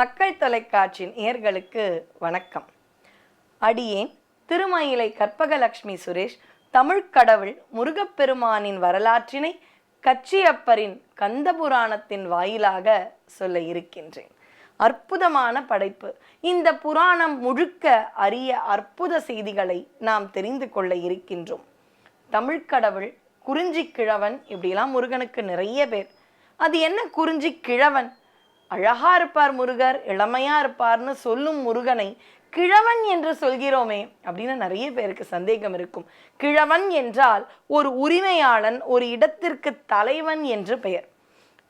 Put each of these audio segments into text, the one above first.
மக்கள் தொலைக்காட்சியின் நேர்களுக்கு வணக்கம். அடியேன் திருமயிலை கற்பகலட்சுமி சுரேஷ் தமிழ்க்கடவுள் முருகப்பெருமானின் வரலாற்றினை கச்சியப்பரின் கந்தபுராணத்தின் வாயிலாக சொல்ல இருக்கின்றேன். அற்புதமான படைப்பு. இந்த புராணம் முழுக்க அரிய அற்புத செய்திகளை நாம் தெரிந்து கொள்ள இருக்கின்றோம். தமிழ்க்கடவுள் குறிஞ்சி கிழவன் இப்படிலாம் முருகனுக்கு நிறைய பேர். அது என்ன குறிஞ்சி கிழவன் அழகா இருப்பார் முருகர் இளமையா இருப்பார்னு சொல்லும் முருகனை கிழவன் என்று சொல்கிறோமே அப்படின்னு நிறைய பேருக்கு சந்தேகம் இருக்கும். கிழவன் என்றால் ஒரு உரிமையாளன் ஒரு இடத்திற்கு தலைவன் என்று பெயர்.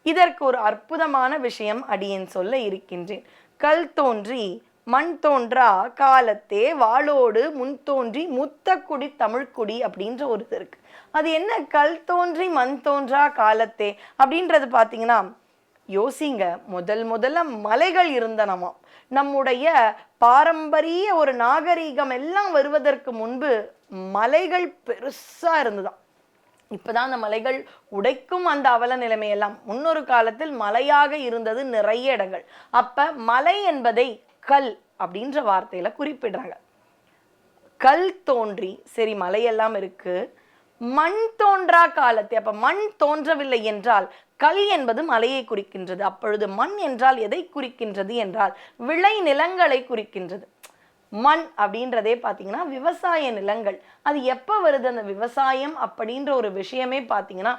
இதற்கு ஒரு அற்புதமான விஷயம் அடியேன் சொல்ல இருக்கின்றேன். கல் தோன்றி மண் தோன்றா காலத்தே வாளோடு முன் தோன்றி முத்தக்குடி தமிழ்குடி அப்படின்ற ஒரு இது இருக்கு. அது என்ன? கல் தோன்றி மண் தோன்றா காலத்தே அப்படின்றது பார்த்தீங்கன்னா யோசிங்க. முதல் முதல்ல மலைகள் இருந்தனமாம் நம்முடைய பாரம்பரிய ஒரு நாகரீகம் எல்லாம் வருவதற்கு முன்பு மலைகள் பெருசா இருந்துதான் இப்பதான் அந்த மலைகள் உடைக்கும் அந்த அவல நிலைமையெல்லாம். முன்னொரு காலத்தில் மலையாக இருந்தது நிறைய இடங்கள். அப்ப மலை என்பதை கல் அப்படின்ற வார்த்தையில குறிப்பிடுறாங்க. கல் தோன்றி சரி மலையெல்லாம் இருக்கு. மண் தோன்றா காலத்தை அப்ப மண் தோன்றவில்லை என்றால் கல் என்பது மலையை குறிக்கின்றது. அப்பொழுது மண் என்றால் எதை குறிக்கின்றது என்றால் விளை நிலங்களை குறிக்கின்றது. மண் அப்படின்றதே பார்த்தீங்கன்னா விவசாய நிலங்கள். அது எப்போ வருது? அந்த விவசாயம் அப்படின்ற ஒரு விஷயமே பார்த்தீங்கன்னா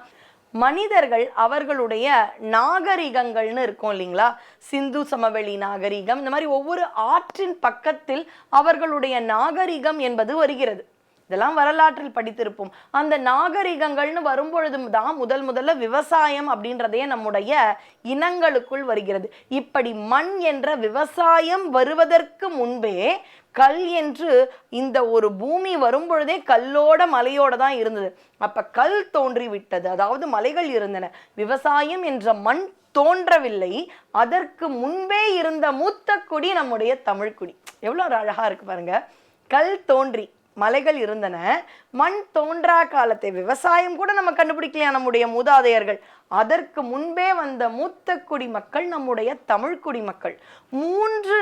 மனிதர்கள் அவர்களுடைய நாகரிகங்கள்னு இருக்கும் இல்லைங்களா? சிந்து சமவெளி நாகரிகம் இந்த மாதிரி ஒவ்வொரு ஆற்றின் பக்கத்தில் அவர்களுடைய நாகரிகம் என்பது வருகிறது. இதெல்லாம் வரலாற்றில் படித்திருப்போம். அந்த நாகரிகங்கள்னு வரும்பொழுது தான் முதல் முதல்ல விவசாயம் அப்படின்றதே நம்முடைய இனங்களுக்குள் வருகிறது. இப்படி மண் என்ற விவசாயம் வருவதற்கு முன்பே கல் என்று இந்த ஒரு பூமி வரும்பொழுதே கல்லோட மலையோட தான் இருந்தது. அப்ப கல் தோன்றி விட்டது அதாவது மலைகள் இருந்தன. விவசாயம் என்ற மண் தோன்றவில்லை. அதற்கு முன்பே இருந்த மூத்த குடி நம்முடைய தமிழ்குடி எவ்வளோ ஒரு அழகா இருக்கு பாருங்க. கல் தோன்றி. மலைகள் இருந்தன. மண் தோன்றா காலத்தை விவசாயம் கூட நம்ம கண்டுபிடிக்கலையா நம்முடைய மூதாதையர்கள்? அதற்கு முன்பே வந்த மூத்த குடிமக்கள் நம்முடைய தமிழ் குடிமக்கள். மூன்று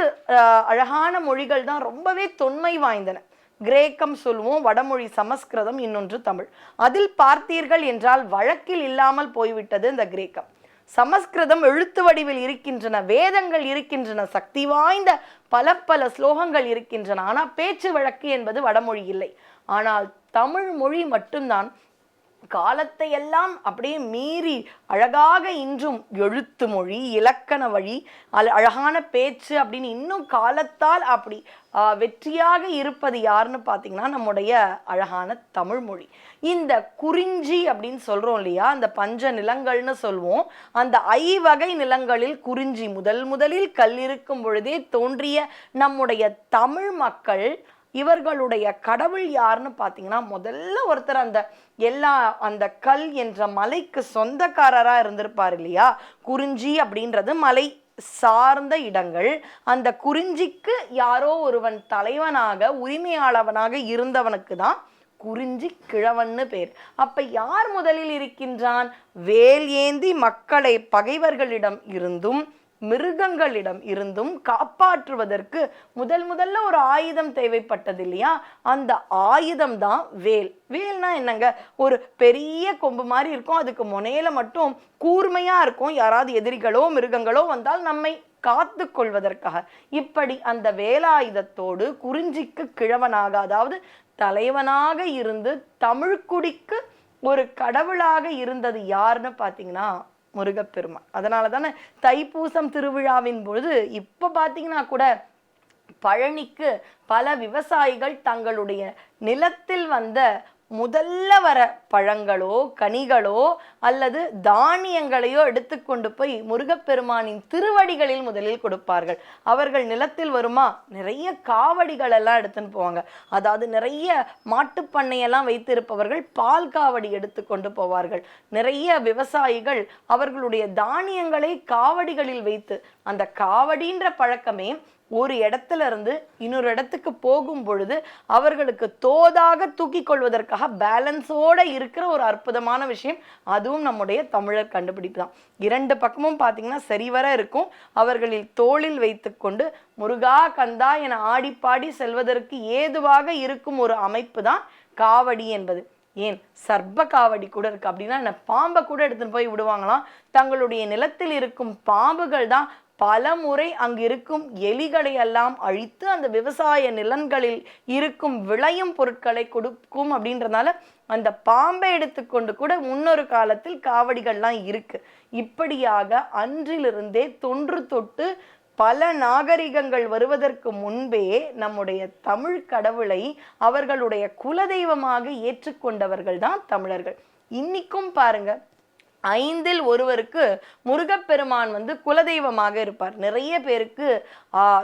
அழகான மொழிகள் தான் ரொம்பவே தொன்மை வாய்ந்தன. கிரேக்கம் சொல்லுவோம் வடமொழி சமஸ்கிருதம் இன்னொன்று தமிழ். அதில் பார்த்தீர்கள் என்றால் வழக்கில் இல்லாமல் போய்விட்டது இந்த கிரேக்கம். சமஸ்கிருதம் எழுத்து வடிவில் இருக்கின்றன வேதங்கள் இருக்கின்றன சக்தி வாய்ந்த பல பல ஸ்லோகங்கள் இருக்கின்றன. ஆனால் பேச்சு வழக்கு என்பது வடமொழி இல்லை. ஆனால் தமிழ் மொழி மட்டும்தான் காலத்தை எல்லாம் அப்படியே மீறி அழகாக இன்றும் எழுத்து மொழி இலக்கண வழி அழகான பேச்சு அப்படின்னு இன்னும் காலத்தால் அப்படி வெற்றியாக இருப்பது யாருன்னு பார்த்தீங்கன்னா நம்முடைய அழகான தமிழ் மொழி. இந்த குறிஞ்சி அப்படின்னு சொல்கிறோம் இல்லையா அந்த பஞ்ச நிலங்கள்னு சொல்வோம். அந்த ஐவகை நிலங்களில் குறிஞ்சி முதல் முதலில் கல் இருக்கும் பொழுதே தோன்றிய நம்முடைய தமிழ் மக்கள் இவர்களுடைய கடவுள் யாருன்னு பார்த்தீங்கன்னா முதல்ல ஒருத்தர் அந்த எல்லா அந்த கல் என்ற மலைக்கு சொந்தக்காரராக இருந்திருப்பார் இல்லையா? குறிஞ்சி அப்படின்றது மலை சார்ந்த இடங்கள். அந்த குறிஞ்சிக்கு யாரோ ஒருவன் தலைவனாக உரிமையாளவனாக இருந்தவனுக்கு தான் குறிஞ்சி கிழவன்னு பேர். அப்ப யார் முதலில் இருக்கின்றான்? வேல் ஏந்தி மக்களை பகைவர்களிடம் இருந்தும் மிருகங்களிடம் இருந்தும் காப்பாற்றுவதற்கு முதல் முதல்ல ஒரு ஆயுதம் தேவைப்பட்டது இல்லையா? அந்த ஆயுதம் தான் வேல். வேல்னா என்னங்க? ஒரு பெரிய கொம்பு மாதிரி இருக்கும். அதுக்கு முனையில மட்டும் கூர்மையா இருக்கும். யாராவது எதிரிகளோ மிருகங்களோ வந்தால் நம்மை காத்து கொள்வதற்காக. இப்படி அந்த வேலாயுதத்தோடு குறிஞ்சிக்கு கிழவனாக அதாவது தலைவனாக இருந்து தமிழ்குடிக்கு ஒரு கடவுளாக இருந்தது யாருன்னு பார்த்தீங்கன்னா முருகப்பெருமான். அதனால தானே தைப்பூசம் திருவிழாவின் பொழுது இப்போ பார்த்தீங்கன்னா கூட பழனிக்கு பல விவசாயிகள் தங்களுடைய நிலத்தில் வந்த முதல்ல வர பழங்களோ கனிகளோ அல்லது தானியங்களையோ எடுத்துக்கொண்டு போய் முருகப்பெருமானின் திருவடிகளில் முதலில் கொடுப்பார்கள். அவர்கள் நிலத்தில் வருமா? நிறைய காவடிகள் எல்லாம் எடுத்துன்னு போவாங்க. அதாவது நிறைய மாட்டுப்பண்ணையெல்லாம் வைத்திருப்பவர்கள் பால் காவடி எடுத்துக்கொண்டு போவார்கள். நிறைய விவசாயிகள் அவர்களுடைய தானியங்களை காவடிகளில் வைத்து அந்த காவடின்ற பழக்கமே ஒரு இடத்துல இருந்து இன்னொரு இடத்துக்கு போகும் பொழுது அவர்களுக்கு தோதாக தூக்கி கொள்வதற்காக பேலன்ஸோட இருக்கிற ஒரு அற்புதமான விஷயம். அதுவும் நம்முடைய தமிழர் கண்டுபிடிப்பு தான். இரண்டு பக்கமும் பார்த்தீங்கன்னா சரிவர இருக்கும். அவர்களில் தோளில் வைத்துக்கொண்டு முருகா கந்தா என ஆடிப்பாடி செல்வதற்கு ஏதுவாக இருக்கும் ஒரு அமைப்பு தான் காவடி என்பது. ஏன்? சர்ப்ப காவடி கூட இருக்கு. அப்படின்னா என்ன? பாம்பை கூட எடுத்துன்னு போய் விடுவாங்களாம். தங்களுடைய நிலத்தில் இருக்கும் பாம்புகள் தான் பல முறை அங்கு இருக்கும் எலிகளை எல்லாம் அழித்து அந்த விவசாய நிலங்களில் இருக்கும் விளையும் பொருட்களை கொடுக்கும் அப்படின்றதுனால அந்த பாம்பை எடுத்துக்கொண்டு கூட முன்னொரு காலத்தில் காவடிகள்லாம் இருக்கு. இப்படியாக அன்றிலிருந்தே தொன்று தொட்டு பல நாகரிகங்கள் வருவதற்கு முன்பே நம்முடைய தமிழ் கடவுளை அவர்களுடைய குலதெய்வமாக ஏற்றுக்கொண்டவர்கள் தான் தமிழர்கள். இன்னிக்கும் பாருங்க ஐந்தில் ஒருவருக்கு முருகப்பெருமான் வந்து குலதெய்வமாக இருப்பார். நிறைய பேருக்கு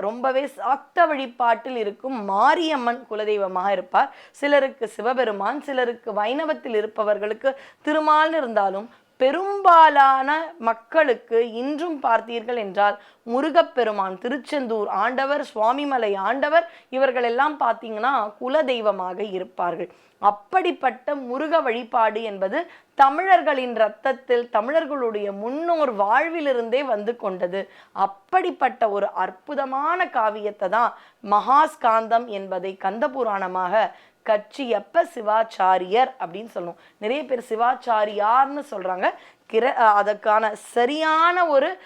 ரொம்பவே சாக்த வழிபாட்டில் இருக்கும் மாரியம்மன் குலதெய்வமாக இருப்பார். சிலருக்கு சிவபெருமான் சிலருக்கு வைணவத்தில் இருப்பவர்களுக்கு திருமால் இருந்தாலும் பெரும்பாலான மக்களுக்கு இன்றும் பார்த்தீர்கள் என்றால் முருகப்பெருமான் திருச்செந்தூர் ஆண்டவர் சுவாமிமலை ஆண்டவர் இவர்கள் எல்லாம் பார்த்தீங்கன்னா குல தெய்வமாக இருப்பார்கள். அப்படிப்பட்ட முருக வழிபாடு என்பது தமிழர்களின் இரத்தத்தில் தமிழர்களுடைய முன்னோர் வாழ்விலிருந்தே வந்து கொண்டது. அப்படிப்பட்ட ஒரு அற்புதமான காவியத்தை தான் மகாஸ்காந்தம் என்பதை கந்தபுராணமாக கச்சியப்ப சிவாச்சாரியர் அப்படின்னு சொல்லணும். நிறைய பேர் சிவாச்சாரியார்னு சொல்றாங்க. கிர அஹ் அதற்கான சரியான ஒரு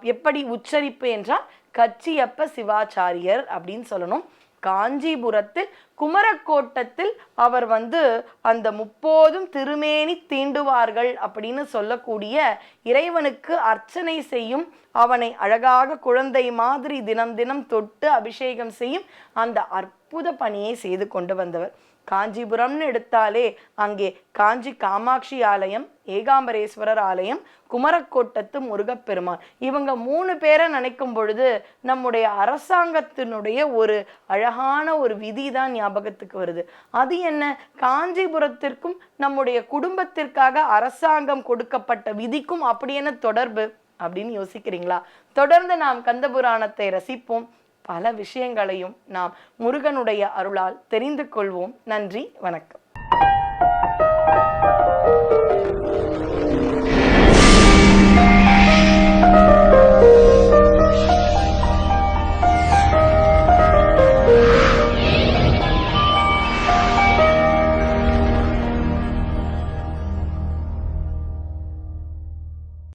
எப்படி உச்சரிப்பு என்றால் கச்சியப்ப சிவாச்சாரியர் அப்படின்னு சொல்லணும். காஞ்சிபுரத்தில் குமரக்கோட்டத்தில் அவர் வந்து அந்த முப்போதும் திருமேனி தீண்டுவார்கள் அப்படின்னு சொல்லக்கூடிய இறைவனுக்கு அர்ச்சனை செய்யும் அவனை அழகாக குழந்தை மாதிரி தினம் தினம் தொட்டு அபிஷேகம் செய்யும் அந்த அற்புத பணியை செய்து கொண்டு வந்தவர். காஞ்சிபுரம்னு எடுத்தாலே அங்கே காஞ்சி காமாட்சி ஆலயம் ஏகாம்பரேஸ்வரர் ஆலயம் குமரக்கோட்டத்து முருகப்பெருமான். இவங்க மூணு பேரை நினைக்கும் பொழுது நம்முடைய அரசாங்கத்தினுடைய ஒரு அழகான ஒரு விதி தான் ஞாபகத்துக்கு வருது. அது என்ன? காஞ்சிபுரத்திற்கும் நம்முடைய குடும்பத்திற்காக அரசாங்கம் கொடுக்கப்பட்ட விதிக்கும் அப்படி என்ன தொடர்பு? அப்படின்னு யோசிக்கிறீங்களா? தொடர்ந்து நாம் கந்தபுராணத்தை ரசிப்போம். பல விஷயங்களையும் நாம் முருகனுடைய அருளால் தெரிந்து கொள்வோம். நன்றி வணக்கம்.